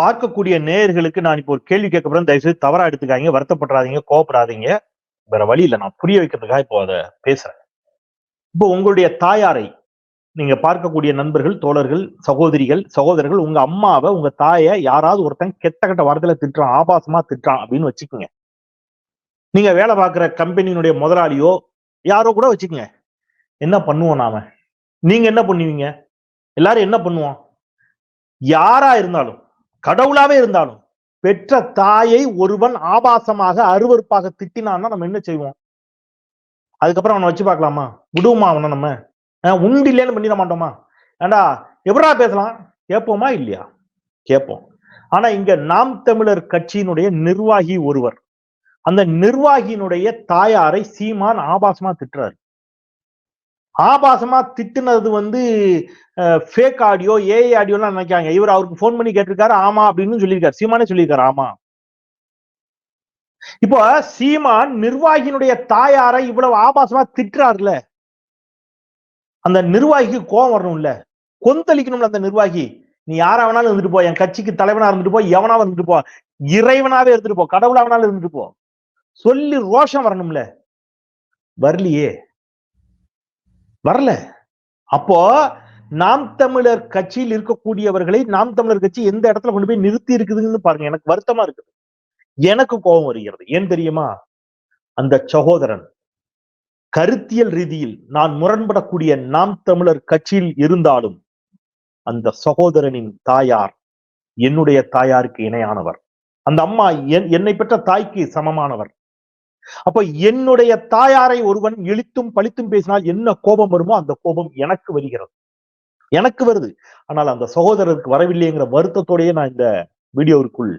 பார்க்கக்கூடிய நேயர்களுக்கு நான் இப்போ ஒரு கேள்வி கேட்க போறேன். தயவுசெய்து தவறா எடுத்துக்காதீங்க. வருத்தப்படாதீங்க கோவப்படாதீங்க. வேற வழி இல்லை. நான் புரிய வைக்கிறதுக்காக இப்போ அதை பேசுறேன். இப்போ உங்களுடைய தாயாரை நீங்க பார்க்கக்கூடிய நண்பர்கள் தோழர்கள் சகோதரிகள் சகோதரர்கள் உங்க அம்மாவை உங்க தாயை யாராவது ஒருத்தன் கெட்ட கெட்ட வார்த்தையில திட்டுறான் ஆபாசமா திட்டுறான் அப்படின்னு வச்சுக்கோங்க. நீங்க வேலை பார்க்குற கம்பெனியினுடைய முதலாளியோ யாரோ கூட வச்சுக்கோங்க. என்ன பண்ணுவோம் நாம? நீங்க என்ன பண்ணுவீங்க? எல்லாரும் என்ன பண்ணுவோம் யாரா இருந்தாலும் கடவுளாவே இருந்தாலும் பெற்ற தாயை ஒருவன் ஆபாசமாக அருவருப்பாக திட்டினான்னா நம்ம என்ன செய்வோம்? அதுக்கப்புறம் அவனை வச்சு பார்க்கலாமா? விடுவோமா அவனை நம்ம? உண்டு இல்லைன்னு பண்ணிட மாட்டோமா? ஏண்டா எப்படா பேசலாம்? கேட்போமா இல்லையா? கேட்போம். ஆனா இங்க நாம் தமிழர் கட்சியினுடைய நிர்வாகி ஒருவர். அந்த நிர்வாகியினுடைய தாயாரை சீமான் ஆபாசமா திட்டுறாரு. ஆபாசமா திட்டுனது வந்து ஃபேக் ஆடியோ ஏஐ ஆடியோலாம் நினைக்காங்க இவர் அவருக்கு ஃபோன் பண்ணி கேட்டிருக்காரு ஆமா அப்படின்னு சொல்லியிருக்காரு. சீமானே சொல்லியிருக்காரு ஆமா. இப்போ சீமான் நிர்வாகியினுடைய தாயாரை இவ்வளவு ஆபாசமா திட்டுறாருல அந்த நிர்வாகிக்கு கோபம் வரணும்ல. கொந்தளிக்கணும்ல அந்த நிர்வாகி. நீ யாரா வேணாலும் இருந்துட்டு போ. என் கட்சிக்கு தலைவனா இருந்துட்டு போ. எவனா இருந்துட்டு போ. இறைவனாவே இருந்துட்டு போ. கடவுளா வேணாலும் இருந்துட்டு போ. சொல்லி ரோஷம் வரணும்ல. வரலையே. வரல. அப்போ நாம் தமிழர் கட்சியில் இருக்கக்கூடியவர்களை நாம் தமிழர் கட்சி எந்த இடத்துல கொண்டு போய் நிறுத்தி இருக்குதுன்னு பாருங்க. எனக்கு வருத்தமா இருக்குது எனக்கு கோபம் வருகிறது. ஏன் தெரியுமா? அந்த சகோதரன் கருத்தியல் ரீதியில் நான் முரண்படக்கூடிய நாம் தமிழர் கட்சியில் இருந்தாலும் அந்த சகோதரனின் தாயார் என்னுடைய தாயாருக்கு இணையானவர். அந்த அம்மா என்னை பெற்ற தாய்க்கு சமமானவர். அப்ப என்னுடைய தாயாரை ஒருவன் இழித்தும் பழித்தும் பேசினால் என்ன கோபம் வருமோ அந்த கோபம் எனக்கு வருகிறது. எனக்கு வருது. ஆனால் அந்த சகோதரருக்கு வரவில்லைங்கிற வருத்தத்தோடயே நான் இந்த வீடியோவிற்குள்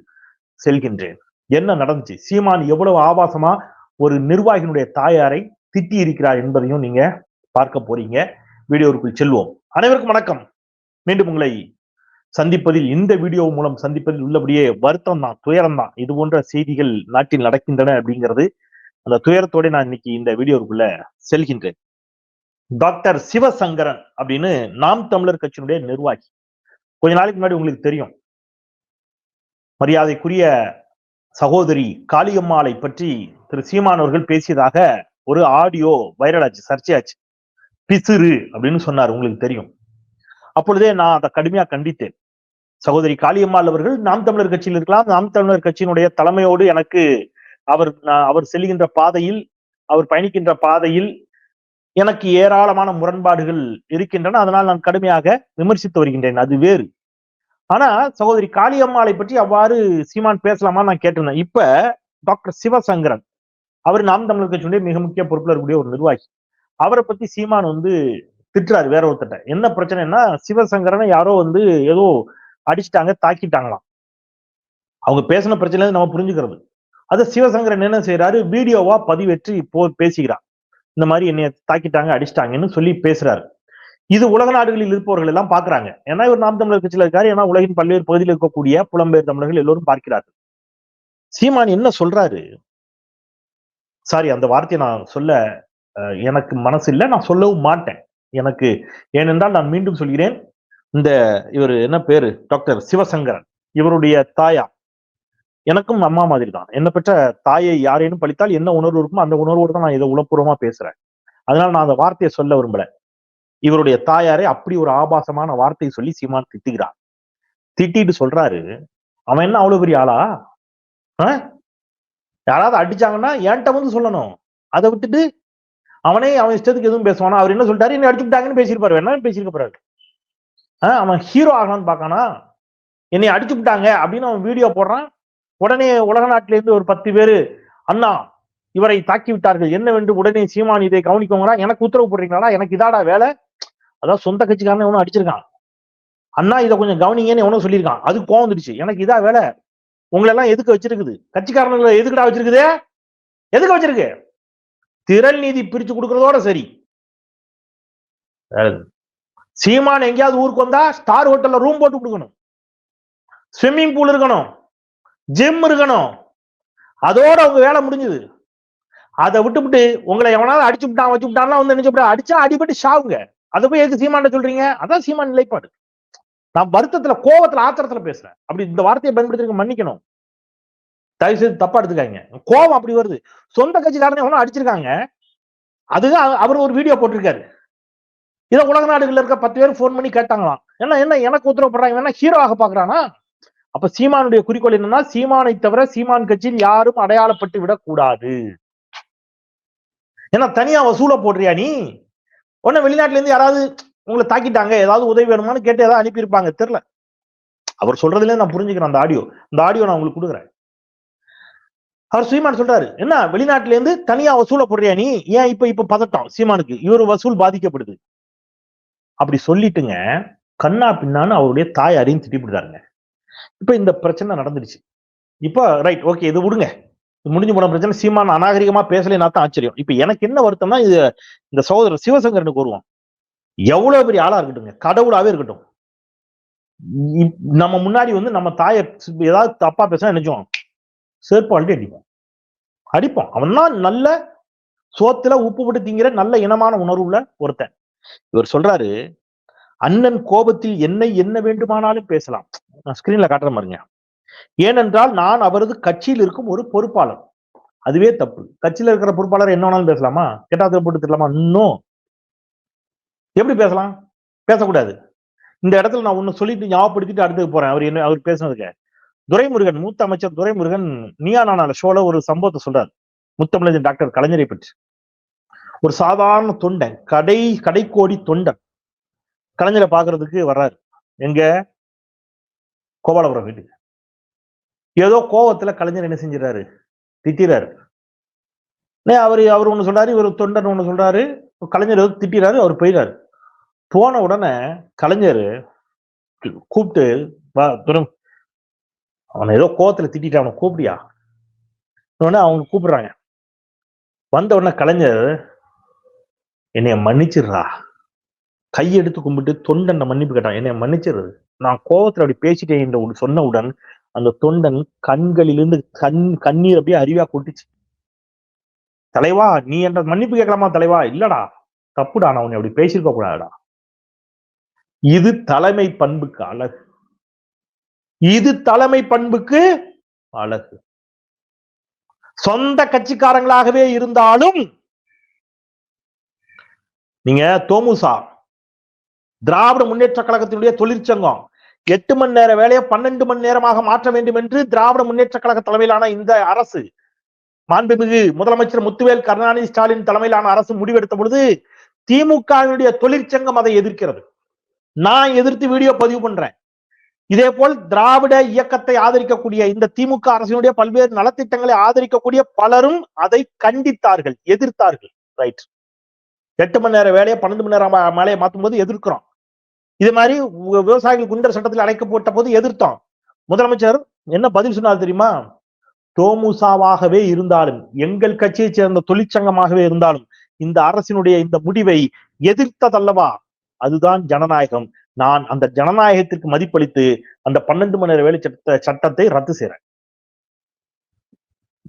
செல்கின்றேன். என்ன நடந்துச்சு? சீமான் எவ்வளவு ஆபாசமா ஒரு நிர்வாகியினுடைய தாயாரை திட்டி இருக்கிறார் என்பதையும் நீங்க பார்க்க போறீங்க. வீடியோவுக்குள் செல்வோம். அனைவருக்கும் வணக்கம். மீண்டும் உங்களை சந்திப்பதில் இந்த வீடியோ மூலம் சந்திப்பதில் உள்ளபடியே வருத்தம் தான் துயரம் தான் இது போன்ற செய்திகள் நாட்டில் நடக்கின்றன அப்படிங்கிறது அந்த துயரத்தோட நான் இன்னைக்கு இந்த வீடியோக்குள்ள செல்கின்றேன். டாக்டர் சிவசங்கரன் அப்படின்னு நாம் தமிழர் கட்சியினுடைய நிர்வாகி. கொஞ்ச நாளைக்கு முன்னாடி உங்களுக்கு தெரியும். மரியாதைக்குரிய சகோதரி காளியம்மாளை பற்றி திரு சீமான் அவர்கள் பேசியதாக ஒரு ஆடியோ வைரல் ஆச்சு சர்ச்சையாச்சு. பிசிறு அப்படின்னு சொன்னார் உங்களுக்கு தெரியும். அப்பொழுதே நான் அதை கடுமையா கண்டித்தேன். சகோதரி காளியம்மாள் அவர்கள் நாம் தமிழர் கட்சியில் இருக்கலாம் நாம் தமிழர் கட்சியினுடைய தலைமையோடு எனக்கு அவர் அவர் செல்கின்ற பாதையில் அவர் பயணிக்கின்ற பாதையில் எனக்கு ஏராளமான முரண்பாடுகள் இருக்கின்றன. அதனால் நான் கடுமையாக விமர்சித்து வருகின்றேன். அது வேறு. ஆனா சகோதரி காளியம்மாளை பற்றி அவ்வாறு சீமான் பேசலாமா நான் கேட்டிருந்தேன். இப்ப டாக்டர் சிவசங்கரன் அவர் நாம் தமிழர் கட்சியுடைய மிக முக்கிய பொறுப்புல இருக்கக்கூடிய ஒரு நிர்வாகி. அவரை பத்தி சீமான் வந்து திட்டுறாரு வேற ஒருத்தட்ட என்ன பிரச்சனைன்னா சிவசங்கரனை யாரோ வந்து ஏதோ அடிச்சுட்டாங்க தாக்கிட்டாங்களாம். அவங்க பேசின பிரச்சனை நம்ம புரிஞ்சுக்கிறது. அதை சிவசங்கரன் என்ன செய்யறாரு வீடியோவா பதிவேற்றி போ பேசுகிறார். இந்த மாதிரி என்னைய தாக்கிட்டாங்க அடிச்சிட்டாங்கன்னு சொல்லி பேசுறாரு. இது உலக நாடுகளில் இருப்பவர்கள் எல்லாம் பாக்குறாங்க ஏன்னா இவர் நாம் தமிழர் கட்சியில இருக்காரு. ஏன்னா உலகின் பல்வேறு பகுதியில் இருக்கக்கூடிய புலம்பெயர் தமிழர்கள் எல்லோரும் பார்க்கிறார்கள். சீமான் என்ன சொல்றாரு? சாரி அந்த வார்த்தையை நான் சொல்ல எனக்கு மனசு இல்லை நான் சொல்லவும் மாட்டேன். எனக்கு ஏனென்றால் நான் மீண்டும் சொல்கிறேன். இந்த இவர் என்ன பேரு? டாக்டர் சிவசங்கரன். இவருடைய தாயா எனக்கும் அம்மா மாதிரி தான் என்ன பெற்ற தாயை யாரேனும் பழித்தால் என்ன உணர்வு இருக்குமோ அந்த உணர்வோடு தான் நான் இதை உளப்பூர்வமா பேசுறேன். அதனால நான் அந்த வார்த்தையை சொல்ல விரும்பல. இவருடைய தாயாரை அப்படி ஒரு ஆபாசமான வார்த்தையை சொல்லி சீமான் திட்டுகிறார். திட்டிட்டு சொல்றாரு அவன் என்ன அவ்வளவு பெரிய ஆளா? யாராவது அடிச்சாங்கன்னா என்கிட்ட வந்து சொல்லணும். அதை விட்டுட்டு அவனே அவன் இஷ்டத்துக்கு எதுவும் பேசுவானா? அவர் என்ன சொல்லிட்டாரு? என்ன அடிச்சுட்டாங்கன்னு பேசியிருப்பாரு. என்ன பேசியிருக்க போறாரு. அவன் ஹீரோ ஆகலான்னு பாக்கானா என்னை அடிச்சு விட்டாங்க அப்படின்னு அவன் வீடியோ போடுறான். உடனே உலக நாட்டில இருந்து ஒரு பத்து பேரு அண்ணா இவரை தாக்கி விட்டார்கள் என்னவென்று உடனே சீமான் இதை கவனிக்கோங்களா எனக்கு உத்தரவு போடுறீங்களா எனக்கு இதாடா வேலை. அதான் சொந்த கட்சிக்காரன் எவனும் அடிச்சிருக்கான். அண்ணா இதை கொஞ்சம் கவனிங்கன்னு எவனும் சொல்லியிருக்கான். அது கோவம் வந்துடுச்சு. எனக்கு இதா வேலை. உங்களை எல்லாம் எதுக்கு வச்சிருக்குது? கட்சிக்காரங்களை எதுக்குடா வச்சிருக்குது? எதுக்கு வச்சிருக்கு? திரள் நீதி பிரிச்சு கொடுக்கறதோட சரி. சீமான் எங்கேயாவது ஊருக்கு வந்தா ஸ்டார் ஹோட்டல்ல ரூம் போட்டு கொடுக்கணும். ஸ்விம்மிங் பூல் இருக்கணும். ஜிம் இருக்கணும் அதோட உங்க வேலை முடிஞ்சது. அதை விட்டுவிட்டு உங்களை எவனாவது அடிச்சு விட்டான் வச்சு விட்டான்லாம் வந்து நினைச்சு அடிச்சா அடிபட்டு சாவுங்க. அதை போய் எதுக்கு சீமான் சொல்றீங்க? அதான் சீமான் நிலைப்பாடு. நான் வருத்தத்துல கோவத்துல ஆத்திரத்துல பேசுறேன். அப்படி இந்த வார்த்தையை பயன்படுத்திருக்க மன்னிக்கணும். தயவு செய்து தப்பா எடுத்துக்காங்க கோவம் அப்படி வருது. சொந்த கட்சிக்காரன் எவனோ அடிச்சிருக்காங்க. அதுதான் அவர் ஒரு வீடியோ போட்டிருக்காரு. இதை உலக நாடுகள்ல இருக்க பத்து பேர் ஃபோன் பண்ணி கேட்டாங்களாம். என்ன என்ன எனக்கு உத்தரவு போடுறாங்க. என்ன ஹீரோவாக பாக்குறானா அப்ப சீமானுடைய குறிக்கோள் என்னன்னா சீமானை தவிர சீமான் கட்சியில் யாரும் அடையாளப்பட்டு விடக்கூடாது. ஏன்னா தனியா வசூல போடுறியா நீ? உடனே வெளிநாட்டுல இருந்து யாராவது உங்களை தாக்கிட்டாங்க ஏதாவது உதவி வேணுமான்னு கேட்டு ஏதாவது அனுப்பியிருப்பாங்க தெரியல. அவர் சொல்றதுல நான் புரிஞ்சுக்கிறேன் அந்த ஆடியோ அந்த ஆடியோ நான் உங்களுக்கு கொடுக்குறேன். அவர் சீமான் சொல்றாரு என்ன வெளிநாட்டுல இருந்து தனியா வசூல போடுறியா நீ? ஏன் இப்ப இப்ப பதட்டம் சீமானுக்கு? இவர் வசூல் பாதிக்கப்படுது. அப்படி சொல்லிட்டுங்க கண்ணா பின்னான்னு அவருடைய தாய் அறிந்து திட்டிவிடுறாருங்க. இப்ப இந்த பிரச்சனை நடந்துடுச்சு. இப்ப ரைட் ஓகே இது விடுங்க. முடிஞ்சு போன பிரச்சனை. சீமான் அநாகரிகமா பேசலைன்னா தான் ஆச்சரியம். இப்ப எனக்கு என்ன வருத்தம்னா இது இந்த சகோதரர் சிவசங்கரனுக்கு வருவோம் எவ்வளவு பெரிய ஆளா இருக்கட்டும் கடவுளாவே இருக்கட்டும். நம்ம முன்னாடி வந்து நம்ம தாயை ஏதாவது தப்பா பேச நினைச்சோம் செருப்பாள்ட்டு அடிப்போம் அடிப்போம் அவன் தான் நல்ல சோத்துல உப்பு போட்டு திங்கிற நல்ல இனமான உணர்வுல ஒருத்தன். இவர் சொல்றாரு அண்ணன் கோபத்தில் என்னை என்ன வேண்டுமானாலும் பேசலாம். நான் ஸ்கிரீன்ல காட்டுறேன் பாருங்க. ஏனென்றால் நான் அவரது கட்சியில் இருக்கும் ஒரு பொறுப்பாளர். அதுவே தப்பு. கட்சியில இருக்கிற பொறுப்பாளர் என்ன வேணாலும் பேசலாமா? கெட்டாத்துல போட்டு திரலாமா இன்னும் எப்படி பேசலாம்? பேசக்கூடாது. இந்த இடத்துல நான் ஒண்ணு சொல்லிட்டு ஞாபகப்படுத்திட்டு அடுத்துக்கு போறேன். அவர் என்ன அவர் பேசுனதுக்கு. துரைமுருகன் மூத்த அமைச்சர் துரைமுருகன் நீயா ஷோல ஒரு சம்பவத்தை சொல்றாரு. முத்தமிழஞ்சன் டாக்டர் கலைஞரை பற்றி. ஒரு சாதாரண தொண்டன் கடை கடைக்கோடி தொண்டன். கலைஞரை பாக்குறதுக்கு வர்றாரு. எங்க? கோபாலபுரம் வீட்டுக்கு. ஏதோ கோவத்துல கலைஞர் என்ன செஞ்சிடறாரு? திட்டிறாரு. அவர் அவர் ஒண்ணு சொல்றாரு இவர் தொண்டன் ஒண்ணு சொல்றாரு. கலைஞர் ஏதோ திட்டிறாரு அவர் போயிடாரு போன உடனே கலைஞர் கூப்பிட்டு வா துரம் அவனை ஏதோ கோவத்துல திட்டிட்டு அவனை கூப்பிடியா? உடனே அவங்க கூப்பிடுறாங்க. வந்த உடனே கலைஞர் என்னைய மன்னிச்சிடுறா. கையெடுத்து கும்பிட்டு தொண்டன் மன்னிப்பு கேட்டான். என்னைய மன்னிச்சிருது நான் கோபத்துல அப்படி பேசிட்டேன் என்று ஒன்று சொன்னவுடன் அந்த தொண்டன் கண்களிலிருந்து கண் கண்ணீர் அப்படியே அறிவா கொட்டுச்சு. தலைவா நீ என்ற மன்னிப்பு கேட்கலாமா தலைவா? இல்லடா. தப்புடா நான் உன்னை அப்படி பேசியிருக்க கூடாதுடா. இது தலைமை பண்புக்கு அழகு. இது தலைமை பண்புக்கு அழகு. சொந்த கட்சிக்காரங்களாகவே இருந்தாலும் நீங்க தோமுசா திராவிட முன்னேற்ற கழகத்தினுடைய தொழிற்சங்கம். எட்டு மணி நேர வேலையை பன்னெண்டு மணி நேரமாக மாற்ற வேண்டும் என்று திராவிட முன்னேற்ற கழக தலைமையிலான இந்த அரசு. மாண்புமிகு முதலமைச்சர் முத்துவேல் கருணாநிதி ஸ்டாலின் தலைமையிலான அரசு முடிவெடுத்த பொழுது திமுகவினுடைய தொழிற்சங்கம் அதை எதிர்க்கிறது. நான் எதிர்த்து வீடியோ பதிவு பண்றேன். இதே போல் திராவிட இயக்கத்தை ஆதரிக்கக்கூடிய இந்த திமுக அரசினுடைய பல்வேறு நலத்திட்டங்களை ஆதரிக்கக்கூடிய பலரும் அதை கண்டித்தார்கள் எதிர்த்தார்கள். ரைட். எட்டு மணி நேரம் வேலையை பன்னெண்டு மணி நேரம் மேலையை மாற்றும் போது எதிர்க்கிறோம். இது மாதிரி விவசாயிகள் குண்டர் சட்டத்தில் அடைக்கப்பட்ட போது எதிர்த்தோம். முதலமைச்சர் என்ன பதில் சொன்னார் தெரியுமா? தோமுசாவாகவே இருந்தாலும் எங்கள் கட்சியைச் சேர்ந்த தொழிற்சங்கமாகவே இருந்தாலும் இந்த அரசினுடைய இந்த முடிவை எதிர்த்ததல்லவா? அதுதான் ஜனநாயகம். நான் அந்த ஜனநாயகத்திற்கு மதிப்பளித்து அந்த பன்னெண்டு மணி நேர வேலை சட்ட சட்டத்தை ரத்து செய்றேன்.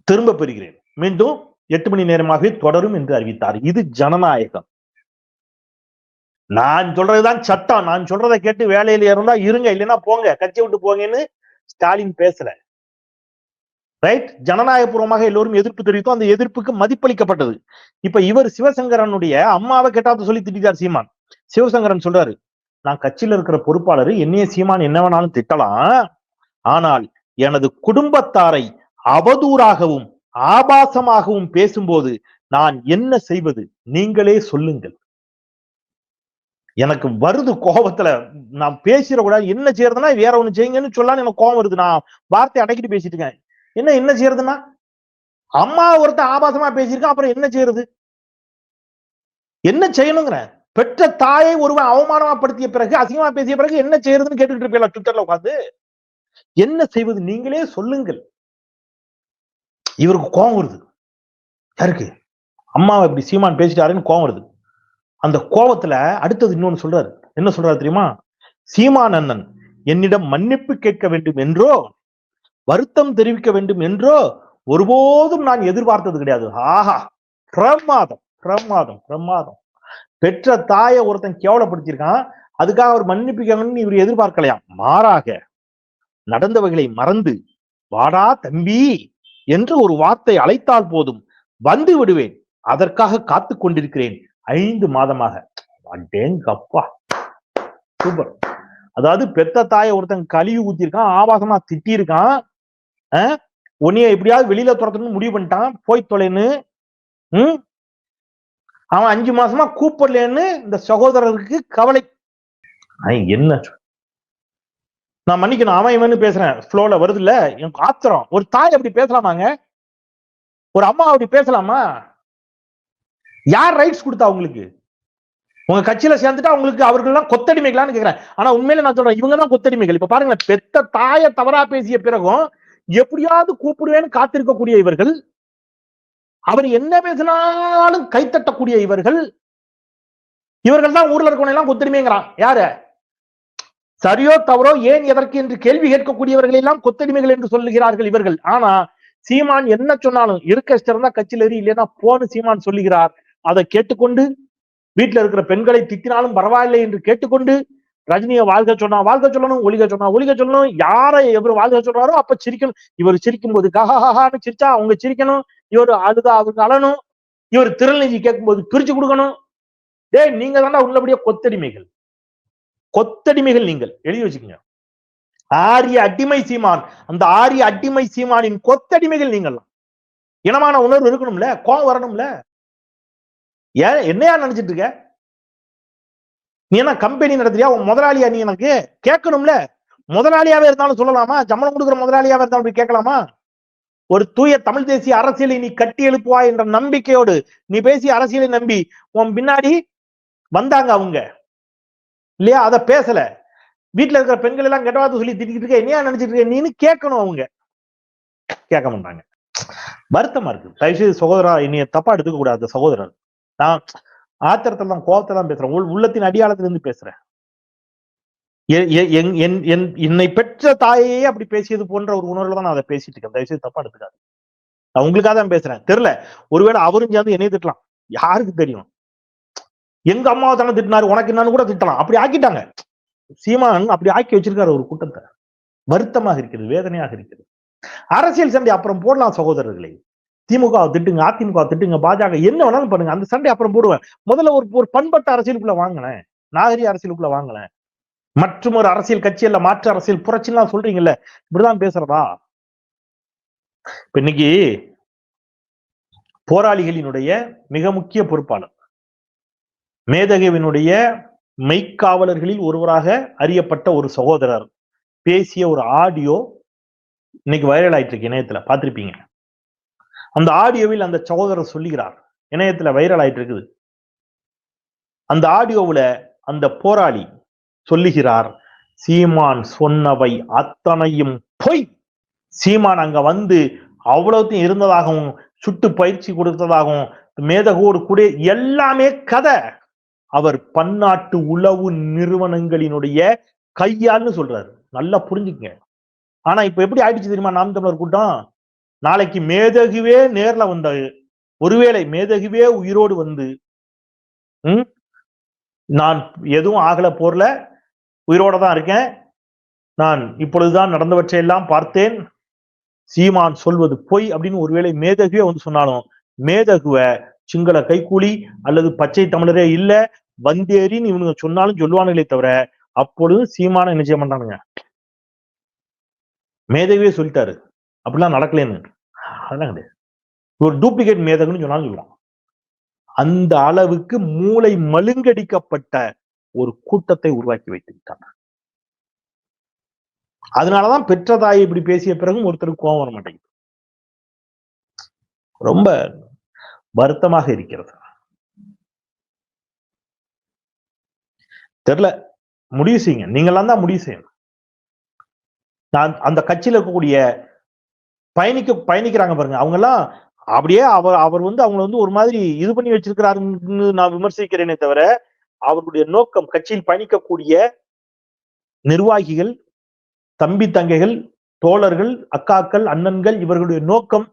திரும்ப பெறுகிறேன். மீண்டும் எட்டு மணி நேரமாகவே தொடரும் என்று அறிவித்தார். இது ஜனநாயகம். நான் சொல்றதுதான் சட்டம். நான் சொல்றதை கேட்டு வேலையில இருந்தா இருங்க இல்லைன்னா போங்க கட்சி விட்டு போங்கன்னு ஸ்டாலின் பேசல. ரைட் ஜனநாயகபூர்வமாக எல்லோரும் எதிர்ப்பு தெரிவித்தோம். அந்த எதிர்ப்புக்கு மதிப்பளிக்கப்பட்டது. இப்ப இவர் சிவசங்கரனுடைய அம்மாவை கேட்டாவது சொல்லி திட்டார் சீமான். சிவசங்கரன் சொல்றாரு நான் கட்சியில இருக்கிற பொறுப்பாளர் என்னைய சீமான் என்ன வேணாலும் திட்டலாம். ஆனால் எனது குடும்பத்தாரை அவதூறாகவும் ஆபாசமாகவும் பேசும்போது நான் என்ன செய்வது? நீங்களே சொல்லுங்கள். எனக்கு வருது கோபத்துல. நான் பேசிடக்கூடாது என்ன செய்யறதுன்னா வேற ஒண்ணு செய்யுங்கன்னு சொல்லான்னு எனக்கு கோபம் வருது. நான் வார்த்தை அடக்கிட்டு பேசிட்டு இருக்கேன். என்ன என்ன செய்யறதுன்னா அம்மா ஒருத்தன் ஆபாசமா பேசியிருக்கேன். அப்புறம் என்ன செய்யறது? என்ன செய்யணுங்கிற? பெற்ற தாயை ஒருவன் அவமானமாப்படுத்திய பிறகு அசிங்கமா பேசிய பிறகு என்ன செய்யறதுன்னு கேட்டுக்கிட்டு இருப்பீங்களா ட்விட்டர்ல உட்காந்து என்ன செய்வது? நீங்களே சொல்லுங்கள். இவருக்கு கோபம் வருது. யாருக்கு? அம்மாவை இப்படி சீமான் பேசிட்டாருன்னு கோவம் வருது. அந்த கோபத்துல அடுத்தது இன்னொன்னு சொல்றாரு. என்ன சொல்றாரு தெரியுமா? சீமானந்தன் என்னிடம் மன்னிப்பு கேட்க வேண்டும் என்றோ வருத்தம் தெரிவிக்க வேண்டும் என்றோ ஒருபோதும் நான் எதிர்பார்த்தது கிடையாது. ஆஹா பிரமாதம் பிரமாதம் பிரமாதம். பெற்ற தாயை ஒருத்தன் கேவலப்படுத்தியிருக்கான். அதுக்காக அவர் மன்னிப்பிக்கணும்னு இவர் எதிர்பார்க்கலையாம் மாறாக நடந்தவைகளை மறந்து வாடா தம்பி என்று ஒரு வார்த்தை அழைத்தால் போதும் வந்து விடுவேன். அதற்காக காத்து கொண்டிருக்கிறேன் ஐந்து மாதமாக. அடேங்கப்பா. சூப்பர். அதாவது பெத்த தாயை ஒருத்தன் கழுவி ஊத்திருக்கான் ஆபாசமா திட்டிருக்கான் உன்னைய எப்படியாவது வெளியில துரத்தணும்னு முடிவு பண்ணிட்டான் போய் தொலைன்னு ம்? அவன் அஞ்சு மாசமா கூப்பிடலன்னு இந்த சகோதரருக்கு கவலை. என்ன? நான் மன்னிக்கணும் அவன் இவன் பேசுறேன். ஃப்ளோல வருது இல்ல எனக்கு ஆத்திரம். ஒரு தாய் அப்படி பேசலாமாங்க? ஒரு அம்மா அப்படி பேசலாமா? யார் ரைட்ஸ் கொடுத்தா அவங்களுக்கு? உங்க கட்சியில சேர்ந்துட்டு அவங்களுக்கு அவர்கள் எல்லாம் கொத்தடிமைகளான்னு கேக்குறேன். ஆனா உண்மையில நான் சொல்றேன் இவங்க தான் கொத்தடிமைகள். இப்ப பாருங்க பெத்த தாய தவறா பேசிய பிறகும் எப்படியாவது கூப்பிடுவேன்னு காத்திருக்கக்கூடிய இவர்கள் அவர் என்ன பேசினாலும் கைத்தட்டக்கூடிய இவர்கள் இவர்கள் தான் ஊர்ல இருக்கவங்க எல்லாம் கொத்தடிமைங்கிறான். யாரு? சரியோ தவறோ ஏன் எதற்கு என்று கேள்வி கேட்கக்கூடியவர்கள் எல்லாம் கொத்தடிமைகள் என்று சொல்லுகிறார்கள் இவர்கள். ஆனா சீமான் என்ன சொன்னாலும் இருக்க சிறந்த கட்சியில் எறி இல்லைன்னா போன்னு சீமான் சொல்லுகிறார். அதை கேட்டுக்கொண்டு வீட்டுல இருக்கிற பெண்களை திட்டினாலும் பரவாயில்லை என்று கேட்டுக்கொண்டு ரஜினியை வாழ்க சொன்னா வாழ்க சொல்லணும் ஒளிக சொன்னா ஒழிக சொல்லணும். யாரை எவர் வாழ்க சொல்றாரோ அப்ப சிரிக்கணும். இவர் சிரிக்கும் போது கஹான்னு சிரிச்சா அவங்க சிரிக்கணும். இவர் அழுதா அவங்க அழணும். இவர் திருநெஞ்சி கேட்கும்போது பிரிச்சு கொடுக்கணும். டே நீங்க தாண்டா உள்ளபடியே கொத்தடிமைகள். கொத்தடிமைகள் நீங்கள். எழுதி வச்சுக்கோங்க. ஆரிய அடிமை சீமான். அந்த ஆரிய அடிமை சீமானின் கொத்தடிமைகள் நீங்கள் இனமான உணர்வு இருக்கணும்ல? கோவம் வரணும்ல? ஏன் என்னையா நினைச்சிட்டு இருக்க? நீ என்ன கம்பெனி நடத்துறியா? உன் முதலாளியா நீ எனக்கு? கேட்கணும்ல. முதலாளியாவே இருந்தாலும் சொல்லலாமா? சம்பளம் கொடுக்குற முதலாளியாவே இருந்தாலும் அப்படி கேட்கலாமா? ஒரு தூய தமிழ் தேசிய அரசியலை நீ கட்டி எழுப்புவா என்ற நம்பிக்கையோடு நீ பேசிய அரசியலை நம்பி உன் பின்னாடி வந்தாங்க அவங்க. இல்லையா? அதை பேசல. வீட்டுல இருக்கிற பெண்கள் எல்லாம் கெட்டவாத்து சொல்லி திட்டிட்டு இருக்க. என்னையா நினைச்சிட்டு இருக்க? நீனு கேட்கணும் அவங்க. கேட்க மாட்டாங்க. வருத்தமா இருக்கு. தயவுசெய்து சகோதரா என்னைய தப்பா எடுத்துக்க கூடாது சகோதரர். நான் ஆத்திரத்துல தான் கோபத்தை தான் பேசுறேன் உள்ளத்தின் அடியாளத்திலிருந்து பேசுறேன். என்னை பெற்ற தாயையே அப்படி பேசியது போன்ற ஒரு உணர்வுல தான் நான் அதை பேசிட்டு இருக்கேன். தயவுசெய்து தப்பா எடுத்துக்காது நான் உங்களுக்காக தான் பேசுறேன். தெரியல. ஒருவேளை அவரும் சேர்ந்து என்னைய திட்டலாம். யாருக்கு தெரியும்? எங்க அம்மாவை தானே திட்டினாரு? உனக்கு என்னன்னு கூட திட்டலாம். அப்படி ஆக்கிட்டாங்க. சீமான் அப்படி ஆக்கி வச்சிருக்காரு ஒரு கூட்டத்தை. வருத்தமாக இருக்கிறது வேதனையாக இருக்கிறது. அரசியல் சண்டை அப்புறம் போடலாம் சகோதரர்களை. திமுக திட்டுங்க அதிமுக திட்டுங்க பாஜக என்ன வேணாலும் பண்ணுங்க. அந்த சண்டை அப்புறம் போடுவேன். முதல்ல ஒரு ஒரு பண்பட்ட அரசியலுக்குள்ள வாங்கினேன் நாகரிக அரசியலுக்குள்ள வாங்கினேன் மற்றும் ஒரு அரசியல் கட்சி கட்சியில மாற்று அரசியல் புரட்சின்லாம் சொல்றீங்கல்ல இப்படிதான் பேசுறதா? இன்னைக்கு போராளிகளினுடைய மிக முக்கிய பொறுப்பாளர் மேதகவினுடைய மெய்க்காவலர்களில் ஒருவராக அறியப்பட்ட ஒரு சகோதரர் பேசிய ஒரு ஆடியோ இன்னைக்கு வைரல் ஆயிட்டு இருக்கு இணையத்துல பார்த்திருப்பீங்க. அந்த ஆடியோவில் அந்த சகோதரர் சொல்லுகிறார். இணையத்துல வைரல் ஆயிட்டு இருக்குது. அந்த ஆடியோவுல அந்த போராளி சொல்லுகிறார் சீமான் சொன்னவை அத்தனையும் பொய். சீமான் அங்க வந்து அவ்வளவுத்தையும் இருந்ததாகவும் சுட்டு பயிற்சி கொடுத்ததாகவும் மேதகோடு கூட எல்லாமே கதை. அவர் பன்னாட்டு உளவு நிறுவனங்களினுடைய கையால்னு சொல்றாரு. நல்லா புரிஞ்சுக்கங்க. ஆனா இப்ப எப்படி ஆயிடுச்சு தெரியுமா? நாம் தமிழர் கூட்டம். நாளைக்கு மேதகுவே நேர்ல வந்த ஒருவேளை மேதகுவே உயிரோடு வந்து உம் நான் எதுவும் ஆகல போர்ல உயிரோட தான் இருக்கேன். நான் இப்பொழுதுதான் நடந்தவற்றையெல்லாம் பார்த்தேன். சீமான் சொல்வது பொய் அப்படின்னு ஒருவேளை மேதகுவே வந்து சொன்னாலும் மேதகுவ சிங்கள கைக்கூலி அல்லது பச்சை தமிழரே இல்ல வந்தேரின்னு இவனுங்க சொன்னாலும் சொல்லுவானுங்களே தவிர அப்பொழுது சீமான என்ன செய்ய மாட்டானுங்க மேதகுவே சொல்லிட்டாரு. அப்படிலாம் நடக்கலன்னு அதெல்லாம் கிடையாது. ஒரு டூப்ளிகேட் மேதகுன்னு சொன்னாலும் சொல்லுவான் அந்த அளவுக்கு மூளை மழுங்கடிக்கப்பட்ட ஒரு கூட்டத்தை உருவாக்கி வைத்து விட்டாங்க அதனாலதான் பெற்றதாய் இப்படி பேசிய பிறகும் ஒருத்தருக்கு கோவம் வர மாட்டேங்குது. ரொம்ப வருத்தமாக இருக்கிறது. தெரியல முடிவு செய்யுங்க. நீங்களாம் தான் முடிவு செய்யணும். நான் அந்த கட்சியில இருக்கக்கூடிய பயணிக்க பயணிக்கிறாங்க பாருங்க. அவங்க எல்லாம் அப்படியே அவர் அவர் வந்து அவங்க வந்து ஒரு மாதிரி இது பண்ணி வச்சிருக்கிறாருன்னு நான் விமர்சிக்கிறேனே தவிர அவருடைய நோக்கம் கட்சியில் பயணிக்கக்கூடிய நிர்வாகிகள் தம்பி தங்கைகள் தோழர்கள் அக்காக்கள் அண்ணன்கள் இவர்களுடைய நோக்கம்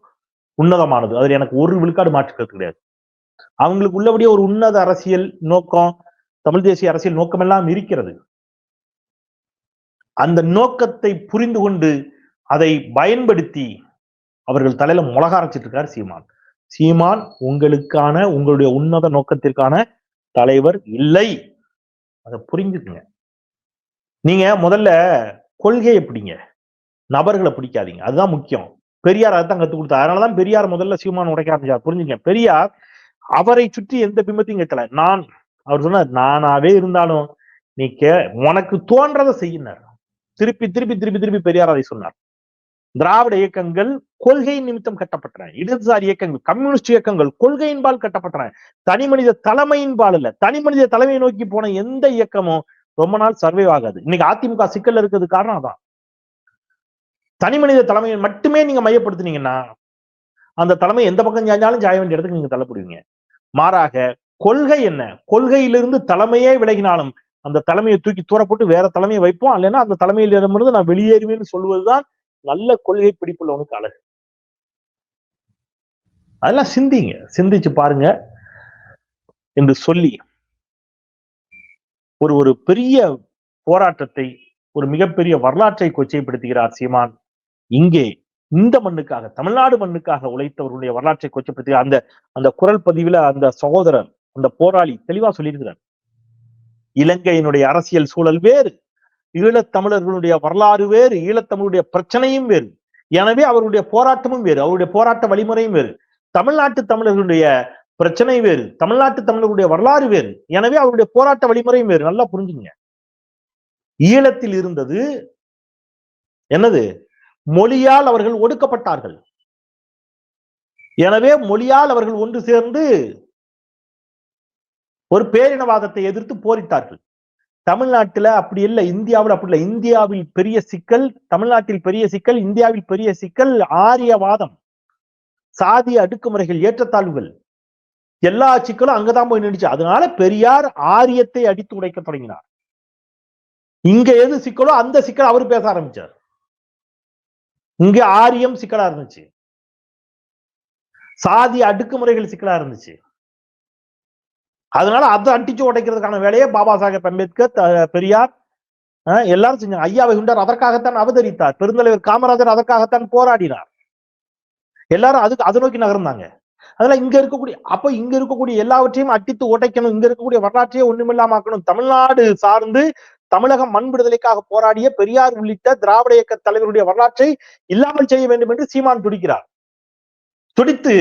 உன்னதமானது. அதில் எனக்கு ஒரு விழுக்காடு மாற்றுக்கிறது கிடையாது. அவங்களுக்கு உள்ளபடியே ஒரு உன்னத அரசியல் நோக்கம் தமிழ் தேசிய அரசியல் நோக்கமெல்லாம் இருக்கிறது. அந்த நோக்கத்தை புரிந்து கொண்டு அதை பயன்படுத்தி அவர்கள் தலையில முளக அரைச்சிட்டு இருக்காரு சீமான். சீமான் உங்களுக்கான உங்களுடைய உன்னத நோக்கத்திற்கான தலைவர் இல்லை. அதை புரிஞ்சுக்குங்க. நீங்க முதல்ல கொள்கையை பிடிங்க. நபர்களை பிடிக்காதீங்க. அதுதான் முக்கியம். பெரியார் அதுதான் கத்து கொடுத்தார். அதனாலதான் பெரியார் முதல்ல சீமான் உடைக்க ஆரம்பிச்சார். புரிஞ்சுங்க. பெரியார் அவரை சுற்றி எந்த பிம்பத்தையும் கட்டல நான் அவர் சொன்னார் நானாவே இருந்தாலும் நீ கே உனக்கு தோன்றதை செய்யினார். திருப்பி திருப்பி திருப்பி திருப்பி பெரியார் அதை சொன்னார். திராவிட இயக்கங்கள் கொள்கை நிமித்தம் கட்டப்பட்டன. இடதுசாரி இயக்கங்கள் கம்யூனிஸ்ட் இயக்கங்கள் கொள்கையின்பால் கட்டப்பட்டன. தனி மனித தலைமையின்பால் இல்ல தனி மனித தலைமையை நோக்கி போன எந்த இயக்கமும் ரொம்ப நாள் சர்வே ஆகாது. இன்னைக்கு அதிமுக சிக்கல் இருக்கிறது காரணம் அதான். தனி மனித தலைமையை மட்டுமே நீங்க மையப்படுத்தினீங்கன்னா அந்த தலைமை எந்த பக்கம் சாஞ்சாலும் சாய வேண்டிய இடத்துக்கு நீங்க தள்ளப்படுவீங்க மாறாக கொள்கை என்ன? கொள்கையிலிருந்து தலைமையே விலகினாலும் அந்த தலைமையை தூக்கி தூர போட்டு வேற தலைமையை வைப்போம். இல்லைன்னா அந்த தலைமையிலிருந்து நான் வெளியேறுவேன்னு சொல்வதுதான் நல்ல கொள்கை பிடிப்புள்ளவனுக்கு அழகு. அதெல்லாம் சிந்திங்க. சிந்திச்சு பாருங்க. என்று சொல்லி ஒரு ஒரு பெரிய போராட்டத்தை ஒரு மிகப்பெரிய வரலாற்றை கொச்சைப்படுத்துகிறார் சீமான். இங்கே இந்த மண்ணுக்காக தமிழ்நாடு மண்ணுக்காக உழைத்தவர்களுடைய வரலாற்றை கொச்சப்படுத்தி அந்த அந்த குரல் பதிவுல அந்த சகோதரர் அந்த போராளி தெளிவா சொல்லியிருக்கிறார். இலங்கையினுடைய அரசியல் சூழல் வேறு. ஈழத்தமிழர்களுடைய வரலாறு வேறு. ஈழத்தமிழுடைய பிரச்சனையும் வேறு. எனவே அவருடைய போராட்டமும் வேறு. அவருடைய போராட்ட வழிமுறையும் வேறு. தமிழ்நாட்டு தமிழர்களுடைய பிரச்சனை வேறு தமிழ்நாட்டு தமிழர்களுடைய வரலாறு வேறு. எனவே அவருடைய போராட்ட வழிமுறையும் வேறு. நல்லா புரிஞ்சுங்க ஈழத்தில் இருந்தது என்னது? மொழியால் அவர்கள் ஒடுக்கப்பட்டார்கள். எனவே மொழியால் அவர்கள் ஒன்று சேர்ந்து ஒரு பேரினவாதத்தை எதிர்த்து போரிட்டார்கள். தமிழ்நாட்டுல அப்படி இல்லை இந்தியாவில் அப்படி இல்லை. இந்தியாவில் பெரிய சிக்கல் தமிழ்நாட்டில் பெரிய சிக்கல் இந்தியாவில் பெரிய சிக்கல் ஆரியவாதம். சாதி அடுக்குமுறைகள் ஏற்றத்தாழ்வுகள் எல்லா சிக்கலும் அங்கதான் போய் நின்றுச்சு அதனால பெரியார் ஆரியத்தை அடித்து உடைக்க தொடங்கினார். இங்க எது சிக்கலோ அந்த சிக்கல் அவர் பேச ஆரம்பிச்சார். இங்க ஆரியம் சிக்கலா இருந்துச்சு. சாதி அடுக்குமுறைகள் சிக்கலா இருந்துச்சு. அதனால அதை அடிச்சு உடைக்கிறதுக்கான வேலையை பாபா சாஹேப் அம்பேத்கர் பெரியார் எல்லாரும் செஞ்சாங்க. ஐயா வைகுண்டர் அதற்காகத்தான் அவதரித்தார். பெருந்தலைவர் காமராஜர் அதற்காகத்தான் போராடினார். எல்லாரும் அதுக்கு அதை நோக்கி நகர்ந்தாங்க. அதெல்லாம் இங்க இருக்கக்கூடிய அப்ப இங்க இருக்கக்கூடிய எல்லாவற்றையும் அட்டித்து உடைக்கணும் இங்க இருக்கக்கூடிய வரலாற்றையே ஒண்ணுமில்லாமக்கணும் தமிழ்நாடு சார்ந்து தமிழகம் மண் விடுதலைக்காக போராடிய பெரியார் உள்ளிட்ட திராவிட இயக்க தலைவருடைய வரலாற்றை இல்லாமல் செய்ய வேண்டும் என்று சீமான் துடிக்கிறார். துடித்து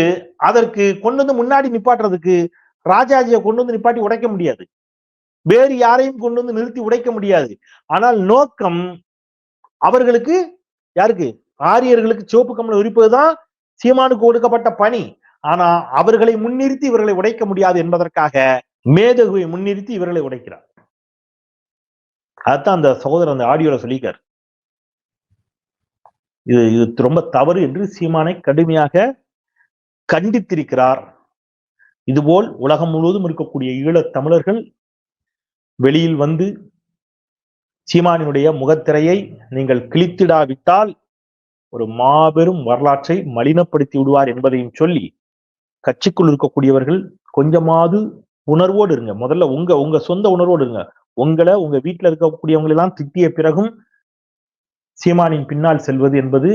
அதற்கு கொண்டு வந்து முன்னாடி நிப்பாட்டுறதுக்கு ராஜாஜியை கொண்டு வந்து நிப்பாட்டி உடைக்க முடியாது. வேறு யாரையும் கொண்டு வந்து நிறுத்தி உடைக்க முடியாது. ஆனால் நோக்கம் அவர்களுக்கு யாருக்கு? ஆரியர்களுக்கு சிவப்பு கம்பளம் விரிப்பதுதான் சீமானுக்கு கொடுக்கப்பட்ட பணி. ஆனா அவர்களை முன்னிறுத்தி இவர்களை உடைக்க முடியாது என்பதற்காக மேதகுவை முன்னிறுத்தி இவர்களை உடைக்கிறார். அதுதான் அந்த சகோதரர் அந்த ஆடியோல சொல்லிக்கார் இது இது ரொம்ப தவறு என்று சீமானை கடுமையாக கண்டித்திருக்கிறார். இதுபோல் உலகம் முழுவதும் இருக்கக்கூடிய ஈழத் தமிழர்கள் வெளியில் வந்து சீமானினுடைய முகத்திரையை நீங்கள் கிழித்திடாவிட்டால் ஒரு மாபெரும் வரலாற்றை மலினப்படுத்தி விடுவார் என்பதையும் சொல்லி கட்சிக்குள் இருக்கக்கூடியவர்கள் கொஞ்சமாவது உணர்வோடு இருங்க. முதல்ல உங்க உங்க சொந்த உணர்வோடு இருங்க. உங்களை உங்க வீட்டில் இருக்கக்கூடியவங்களெல்லாம் திட்டிய பிறகும் சீமானின் பின்னால் செல்வது என்பது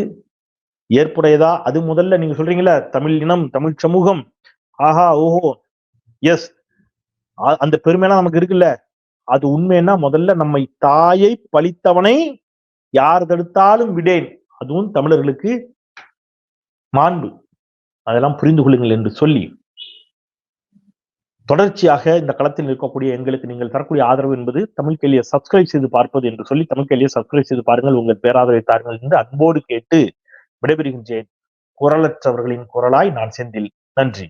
ஏற்புடையதா? அது முதல்ல நீங்க சொல்றீங்களா தமிழ் இனம் தமிழ் சமூகம். ஆஹா ஓஹோ எஸ். அந்த பெருமைலாம் நமக்கு இருக்குல்ல. அது உண்மைன்னா முதல்ல நம்மை தாயை பழித்தவனை யார் தடுத்தாலும் விடேன். அதுவும் தமிழர்களுக்கு மாண்பு. அதெல்லாம் புரிந்து கொள்ளுங்கள் என்று சொல்லி தொடர்ச்சியாக இந்த களத்தில் இருக்கக்கூடிய எங்களுக்கு நீங்கள் தரக்கூடிய ஆதரவு என்பது தமிழ் கேள்வியை சப்ஸ்கிரைப் செய்து பார்ப்பது என்று சொல்லி தமிழ் கேள்வியை சப்ஸ்கிரைப் செய்து பாருங்கள் உங்கள் பேராதரவை தாருங்கள் என்று அன்போடு கேட்டு விடைபெறுகின்றேன். குரலற்றவர்களின் குரலாய் நான் செந்தில். நன்றி.